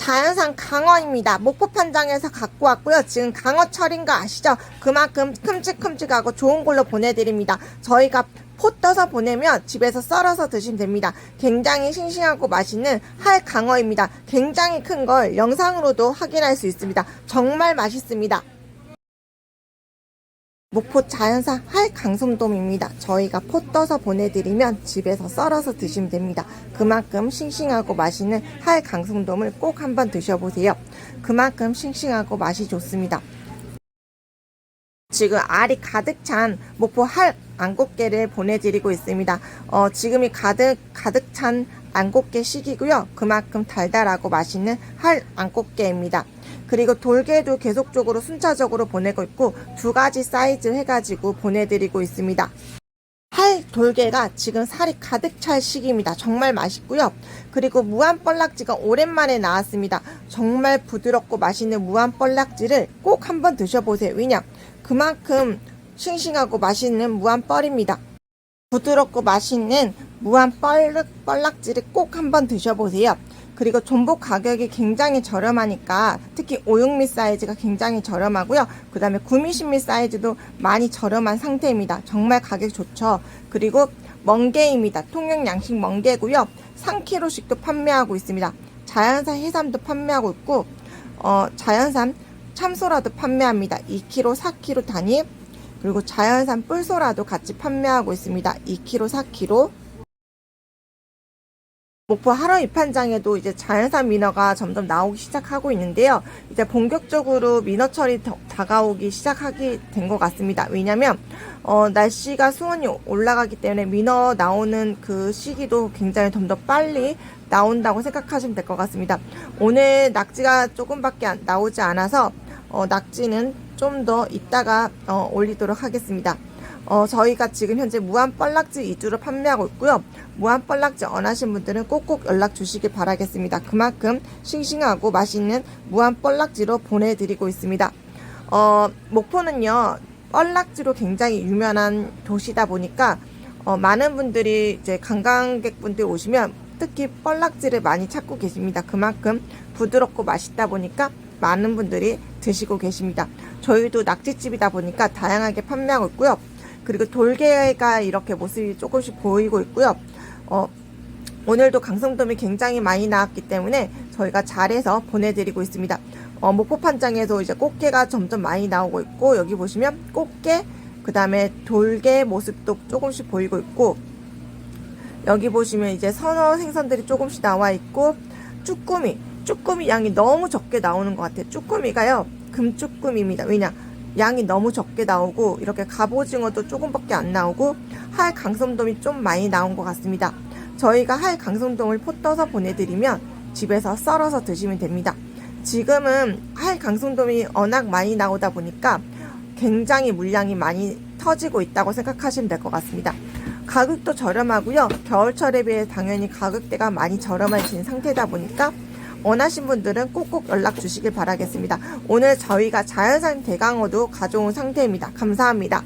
자연산 강어입니다. 목포 판장에서 갖고 왔고요. 지금 강어철인 거 아시죠? 그만큼 큼직큼직하고 좋은 걸로 보내드립니다. 저희가 포 떠서 보내면 집에서 썰어서 드시면 됩니다. 굉장히 싱싱하고 맛있는 할 강어입니다. 굉장히 큰 걸 영상으로도 확인할 수 있습니다. 정말 맛있습니다. 목포 자연산 할 강송돔입니다. 저희가 포 떠서 보내드리면 집에서 썰어서 드시면 됩니다. 그만큼 싱싱하고 맛있는 할 강송돔을 꼭 한번 드셔보세요. 그만큼 싱싱하고 맛이 좋습니다. 지금 알이 가득 찬 목포 할 안꽃게를 보내드리고 있습니다. 어, 지금이 가득 가득 찬 안꽃게 시기고요. 그만큼 달달하고 맛있는 할 안꽃게입니다. 그리고 돌게도 계속적으로 순차적으로 보내고 있고 두 가지 사이즈 해가지고 보내드리고 있습니다. 할 돌게가 지금 살이 가득 찰 시기입니다. 정말 맛있고요. 그리고 무한 뻘락지가 오랜만에 나왔습니다. 정말 부드럽고 맛있는 무한 뻘락지를 꼭 한번 드셔보세요. 왜냐? 그만큼 싱싱하고 맛있는 무한 뻘입니다. 부드럽고 맛있는 무한 뻘락, 뻘락지를 꼭 한번 드셔보세요. 그리고 전복 가격이 굉장히 저렴하니까 특히 561 사이즈가 굉장히 저렴하고요. 그 다음에 9미신미 사이즈도 많이 저렴한 상태입니다. 정말 가격 좋죠. 그리고 멍게입니다. 통영 양식 멍게고요. 3kg씩도 판매하고 있습니다. 자연산 해삼도 판매하고 있고 어, 자연산 참소라도 판매합니다. 2kg, 4kg 단위 그리고 자연산 뿔소라도 같이 판매하고 있습니다. 2kg, 4kg 목포 하러 입판장에도 이제 자연산 민어가 점점 나오기 시작하고 있는데요. 이제 본격적으로 민어철이 더- 다가오기 시작하게 된 것 같습니다. 왜냐면 어, 날씨가 수온이 올라가기 때문에 민어 나오는 그 시기도 굉장히 좀더 빨리 나온다고 생각하시면 될 것 같습니다. 오늘 낙지가 조금밖에 안- 나오지 않아서 어, 낙지는 좀 더 이따가 어, 올리도록 하겠습니다. 어, 저희가 지금 현재 무한 뻘락지 위주로 판매하고 있고요. 무한 뻘락지 원하신 분들은 꼭꼭 연락 주시길 바라겠습니다. 그만큼 싱싱하고 맛있는 무한 뻘락지로 보내드리고 있습니다. 어, 목포는요, 뻘락지로 굉장히 유명한 도시다 보니까, 어, 많은 분들이 이제 관광객분들 오시면 특히 뻘락지를 많이 찾고 계십니다. 그만큼 부드럽고 맛있다 보니까 많은 분들이 드시고 계십니다. 저희도 낙지집이다 보니까 다양하게 판매하고 있고요. 그리고 돌게가 이렇게 모습이 조금씩 보이고 있고요. 어, 오늘도 강성돔이 굉장히 많이 나왔기 때문에 저희가 잘해서 보내드리고 있습니다. 어, 목포판장에서 이제 꽃게가 점점 많이 나오고 있고 여기 보시면 꽃게 그 다음에 돌게 모습도 조금씩 보이고 있고 여기 보시면 이제 선어 생선들이 조금씩 나와 있고 쭈꾸미 쭈꾸미 양이 너무 적게 나오는 것 같아요. 쭈꾸미가요 금쭈꾸미입니다. 왜냐 양이 너무 적게 나오고 이렇게 갑오징어도 조금밖에 안 나오고 할 강성돔이 좀 많이 나온 것 같습니다. 저희가 할 강성돔을 포 떠서 보내드리면 집에서 썰어서 드시면 됩니다. 지금은 할 강성돔이 워낙 많이 나오다 보니까 굉장히 물량이 많이 터지고 있다고 생각하시면 될 것 같습니다. 가격도 저렴하고요. 겨울철에 비해 당연히 가격대가 많이 저렴해진 상태다 보니까 원하신 분들은 꼭꼭 연락 주시길 바라겠습니다. 오늘 저희가 자연산 대강어도 가져온 상태입니다. 감사합니다.